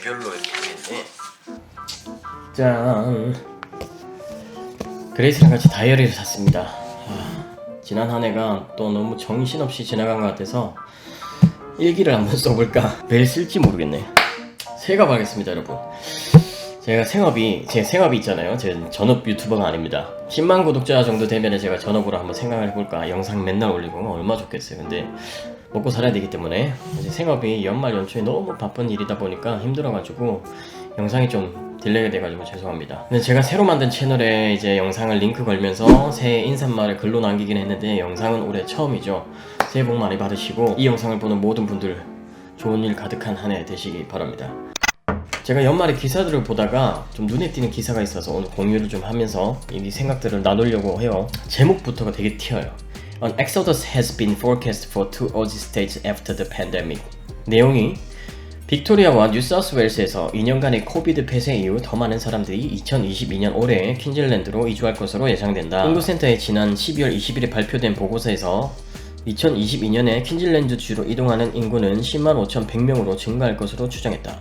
주별로 이렇게 있네. 짠. 그레이스랑 같이 다이어리를 샀습니다. 아, 지난 한 해가 또 너무 정신없이 지나간 것 같아서 일기를 한번 써볼까? 매일 쓸지 모르겠네. 새가하겠습니다 여러분. 제가 생업이 제 생업이 있잖아요. 제 전업 유튜버가 아닙니다. 10만 구독자 정도 되면 제가 전업으로 한번 생각을 해볼까. 영상 맨날 올리고 얼마 좋겠어요. 근데 먹고 살아야 되기 때문에 이제 생업이 연말 연초에 너무 바쁜 일이다 보니까 힘들어가지고 영상이 좀 딜레이가 돼가지고 죄송합니다. 근데 제가 새로 만든 채널에 이제 영상을 링크 걸면서 새해 인사말을 글로 남기긴 했는데 영상은 올해 처음이죠. 새해 복 많이 받으시고 이 영상을 보는 모든 분들 좋은 일 가득한 한 해 되시기 바랍니다. 제가 연말에 기사들을 보다가 좀 눈에 띄는 기사가 있어서 오늘 공유를 좀 하면서 이 생각들을 나누려고 해요. 제목부터가 되게 튀어요. An exodus has been forecast for two Aussie states after the pandemic. 내용이 빅토리아와 뉴사우스웨일스에서 2년간의 코비드 폐쇄 이후 더 많은 사람들이 2022년 올해 퀸즐랜드로 이주할 것으로 예상된다. 인구센터의 지난 12월 20일에 발표된 보고서에서 2022년에 퀸즐랜드 주로 이동하는 인구는 10만 5,100명으로 증가할 것으로 추정했다.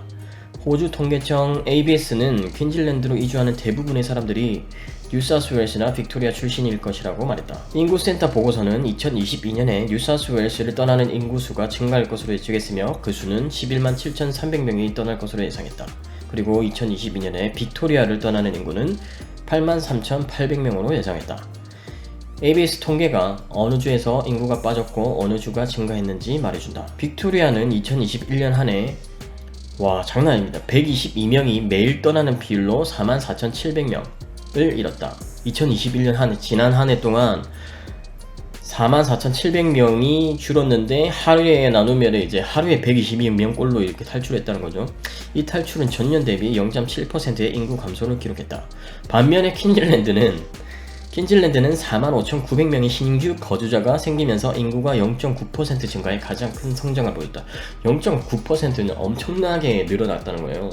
호주 통계청 ABS는 퀸즐랜드로 이주하는 대부분의 사람들이 뉴사우스웨일스나 빅토리아 출신일 것이라고 말했다. 인구센터 보고서는 2022년에 뉴사우스웨일스를 떠나는 인구수가 증가할 것으로 예측했으며 그 수는 11만 7,300명이 떠날 것으로 예상했다. 그리고 2022년에 빅토리아를 떠나는 인구는 8만 3,800명으로 예상했다. ABS 통계가 어느 주에서 인구가 빠졌고 어느 주가 증가했는지 말해준다. 빅토리아는 2021년 한 해 와 장난 아닙니다. 122명이 매일 떠나는 비율로 44,700명을 잃었다. 2021년 한 해, 지난 한 해 동안 44,700명이 줄었는데 하루에 나누면 이제 하루에 122명꼴로 이렇게 탈출했다는 거죠. 이 탈출은 전년 대비 0.7%의 인구 감소를 기록했다. 반면에 퀸즐랜드는 퀸즐랜드는 45,900명의 신규 거주자가 생기면서 인구가 0.9% 증가해 가장 큰 성장을 보였다. 0.9%는 엄청나게 늘어났다는 거예요.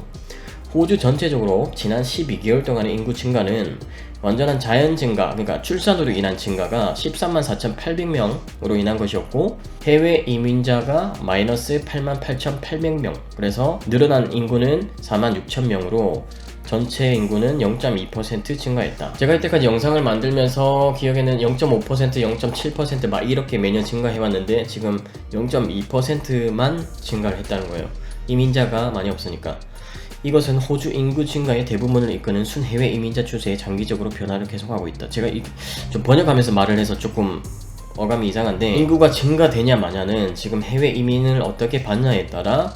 호주 전체적으로 지난 12개월 동안의 인구 증가는 완전한 자연 증가, 그러니까 출산으로 인한 증가가 13만 4,800명으로 인한 것이었고 해외 이민자가 마이너스 8만 8,800명. 그래서 늘어난 인구는 4만 6천 명으로 전체 인구는 0.2% 증가했다. 제가 이때까지 영상을 만들면서 기억에는 0.5%, 0.7%막 이렇게 매년 증가해왔는데 지금 0.2%만 증가를 했다는 거예요. 이민자가 많이 없으니까. 이것은 호주 인구 증가의 대부분을 이끄는 순해외 이민자 추세에 장기적으로 변화를 계속하고 있다. 제가 이, 좀 번역하면서 말을 해서 조금 어감이 이상한데 인구가 증가되냐 마냐는 지금 해외 이민을 어떻게 받냐에 따라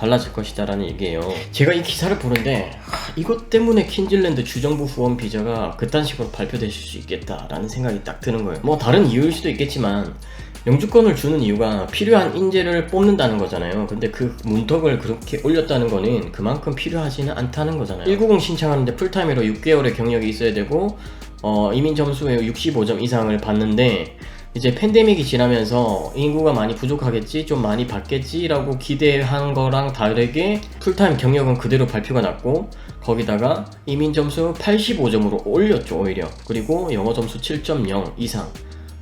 달라질 것이다라는 얘기예요. 제가 이 기사를 보는데 하, 이것 때문에 퀸즐랜드 주정부 후원 비자가 그딴 식으로 발표될 수 있겠다라는 생각이 딱 드는 거예요. 뭐 다른 이유일 수도 있겠지만 영주권을 주는 이유가 필요한 인재를 뽑는다는 거잖아요. 근데 그 문턱을 그렇게 올렸다는 거는 그만큼 필요하지는 않다는 거잖아요. 190 신청하는데 풀타임으로 6개월의 경력이 있어야 되고 어, 이민 점수에 65점 이상을 받는데 이제 팬데믹이 지나면서 인구가 많이 부족하겠지, 좀 많이 받겠지라고 기대한 거랑 다르게 풀타임 경력은 그대로 발표가 났고 거기다가 이민 점수 85점으로 올렸죠 오히려. 그리고 영어 점수 7.0 이상.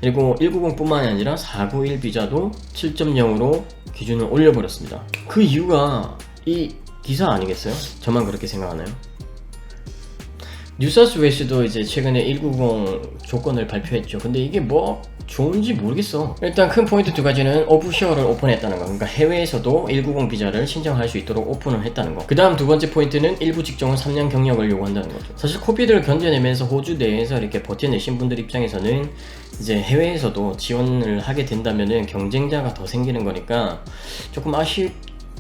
그리고 190뿐만이 아니라 491 비자도 7.0으로 기준을 올려버렸습니다. 그 이유가 이 기사 아니겠어요? 저만 그렇게 생각하나요? 뉴사스웨이스도 이제 최근에 190 조건을 발표했죠. 근데 이게 뭐 좋은지 모르겠어. 일단 큰 포인트 두 가지는 오프쇼어를 오픈했다는 거. 그러니까 해외에서도 190 비자를 신청할 수 있도록 오픈을 했다는 거. 그 다음 두 번째 포인트는 일부 직종은 3년 경력을 요구한다는 거죠. 사실 코비드를 견뎌내면서 호주 내에서 이렇게 버텨내신 분들 입장에서는 이제 해외에서도 지원을 하게 된다면은 경쟁자가 더 생기는 거니까 조금 아쉬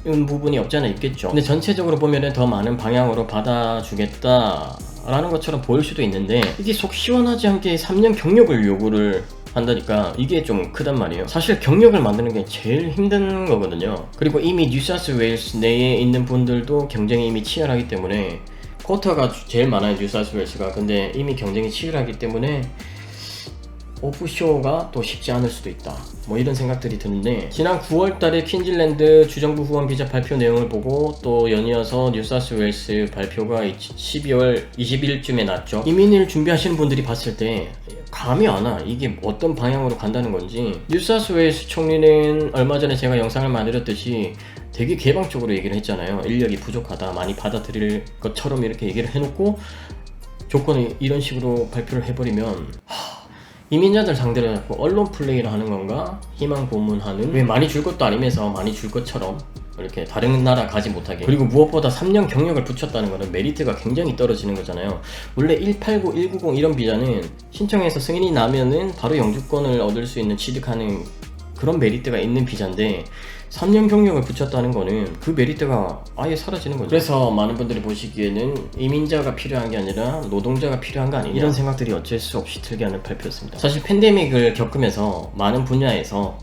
운 부분이 없지 않아 있겠죠. 근데 전체적으로 보면은 더 많은 방향으로 받아주겠다 라는 것처럼 보일 수도 있는데 이게 속 시원하지 않게 3년 경력을 요구를 한다니까 이게 좀 크단 말이에요. 사실 경력을 만드는 게 제일 힘든 거거든요. 그리고 이미 뉴사스 웨일스 내에 있는 분들도 경쟁이 이미 치열하기 때문에 쿼터가 제일 많아요 뉴사스 웨일스가. 근데 이미 경쟁이 치열하기 때문에 오프쇼가 또 쉽지 않을 수도 있다. 뭐 이런 생각들이 드는데 지난 9월 달에 퀸즐랜드 주정부 후원 비자 발표 내용을 보고 또 연이어서 뉴사스 웨일스 발표가 12월 20일쯤에 났죠. 이민을 준비하시는 분들이 봤을 때 감이 안 와. 이게 어떤 방향으로 간다는 건지. 뉴사스웨일스 총리는 얼마 전에 제가 영상을 만들었듯이 되게 개방적으로 얘기를 했잖아요. 인력이 부족하다, 많이 받아들일 것처럼 이렇게 얘기를 해놓고 조건을 이런 식으로 발표를 해버리면 하, 이민자들 상대로 자꾸 언론 플레이를 하는 건가? 희망 고문하는? 왜 많이 줄 것도 아니면서 많이 줄 것처럼 이렇게 다른 나라 가지 못하게. 그리고 무엇보다 3년 경력을 붙였다는 것은 메리트가 굉장히 떨어지는 거잖아요. 원래 189, 190 이런 비자는 신청해서 승인이 나면은 바로 영주권을 얻을 수 있는 취득하는 그런 메리트가 있는 비자인데 3년 경력을 붙였다는 거는 그 메리트가 아예 사라지는 거죠. 그래서 많은 분들이 보시기에는 이민자가 필요한 게 아니라 노동자가 필요한 거 아니냐 이런 생각들이 어쩔 수 없이 들게 하는 발표였습니다. 사실 팬데믹을 겪으면서 많은 분야에서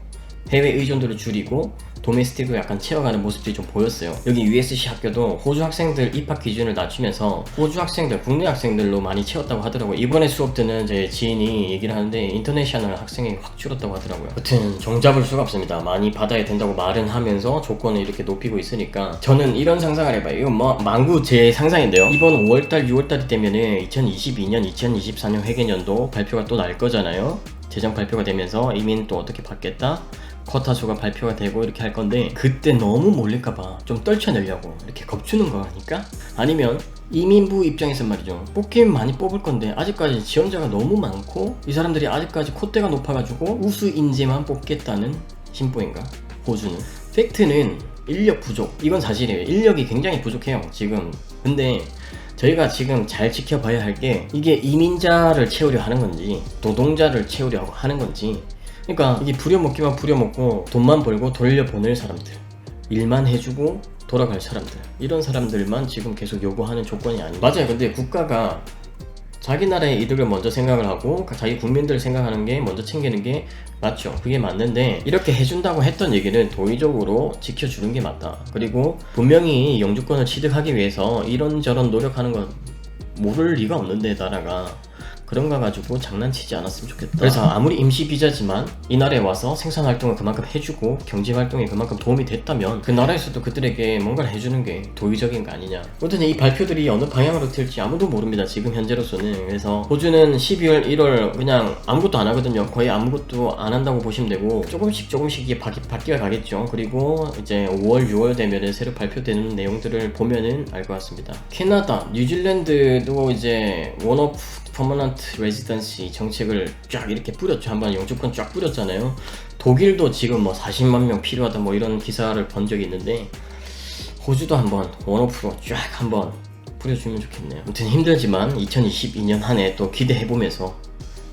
해외 의존도를 줄이고 도메스틱을 약간 채워가는 모습들이 좀 보였어요. 여기 USC 학교도 호주 학생들 입학 기준을 낮추면서 호주 학생들, 국내 학생들로 많이 채웠다고 하더라고요. 이번에 수업 듣는 제 지인이 얘기를 하는데 인터내셔널 학생이 확 줄었다고 하더라고요. 여튼 종잡을 수가 없습니다. 많이 받아야 된다고 말은 하면서 조건을 이렇게 높이고 있으니까 저는 이런 상상을 해봐요. 이건 뭐 망구 제 상상인데요. 이번 5월달, 6월달이 되면은 2022년, 2024년 회계년도 발표가 또 날 거잖아요. 재정 발표가 되면서 이민 또 어떻게 받겠다? 쿼타 수가 발표가 되고 이렇게 할 건데 그때 너무 몰릴까봐 좀 떨쳐내려고 이렇게 겁주는 거니까? 아니면 이민부 입장에서 말이죠. 뽑기는 많이 뽑을 건데 아직까지 지원자가 너무 많고 이 사람들이 아직까지 콧대가 높아가지고 우수 인재만 뽑겠다는 심보인가? 호주는? 팩트는 인력 부족. 이건 사실이에요. 인력이 굉장히 부족해요 지금. 근데 저희가 지금 잘 지켜봐야 할 게 이게 이민자를 채우려 하는 건지 노동자를 채우려 하는 건지 그러니까 이게 부려먹기만 부려먹고 돈만 벌고 돌려보낼 사람들 일만 해주고 돌아갈 사람들 이런 사람들만 지금 계속 요구하는 조건이 아니에요. 맞아요. 근데 국가가 자기 나라의 이득을 먼저 생각을 하고 자기 국민들을 생각하는 게 먼저 챙기는 게 맞죠. 그게 맞는데 이렇게 해준다고 했던 얘기는 도의적으로 지켜주는 게 맞다. 그리고 분명히 영주권을 취득하기 위해서 이런저런 노력하는 건 모를 리가 없는데 나라가 그런 거 가지고 장난치지 않았으면 좋겠다. 그래서 아무리 임시 비자지만 이 나라에 와서 생산 활동을 그만큼 해주고 경제 활동에 그만큼 도움이 됐다면 그 나라에서도 그들에게 뭔가를 해주는 게 도의적인 거 아니냐. 아무튼 이 발표들이 어느 방향으로 튈지 아무도 모릅니다. 지금 현재로서는. 그래서 호주는 12월, 1월 그냥 아무것도 안 하거든요. 거의 아무것도 안 한다고 보시면 되고 조금씩 조금씩 이게 바뀌, 바뀌어 가겠죠. 그리고 이제 5월, 6월 되면은 새로 발표되는 내용들을 보면은 알 것 같습니다. 캐나다, 뉴질랜드도 이제 원오프 퍼머넌트 레지던시 정책을 쫙 이렇게 뿌렸죠. 한번 영주권 쫙 뿌렸잖아요. 독일도 지금 뭐 40만 명 필요하다 뭐 이런 기사를 본 적이 있는데 호주도 한번 원오프로 쫙 한번 뿌려주면 좋겠네요. 아무튼 힘들지만 2022년 한 해 또 기대해보면서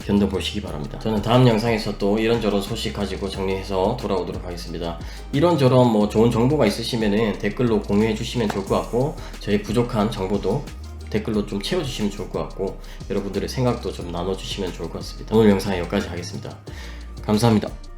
견뎌 보시기 바랍니다. 저는 다음 영상에서 또 이런저런 소식 가지고 정리해서 돌아오도록 하겠습니다. 이런저런 뭐 좋은 정보가 있으시면 댓글로 공유해 주시면 좋을 것 같고 저희 부족한 정보도 댓글로 좀 채워주시면 좋을 것 같고 여러분들의 생각도 좀 나눠주시면 좋을 것 같습니다. 오늘 영상 여기까지 하겠습니다. 감사합니다.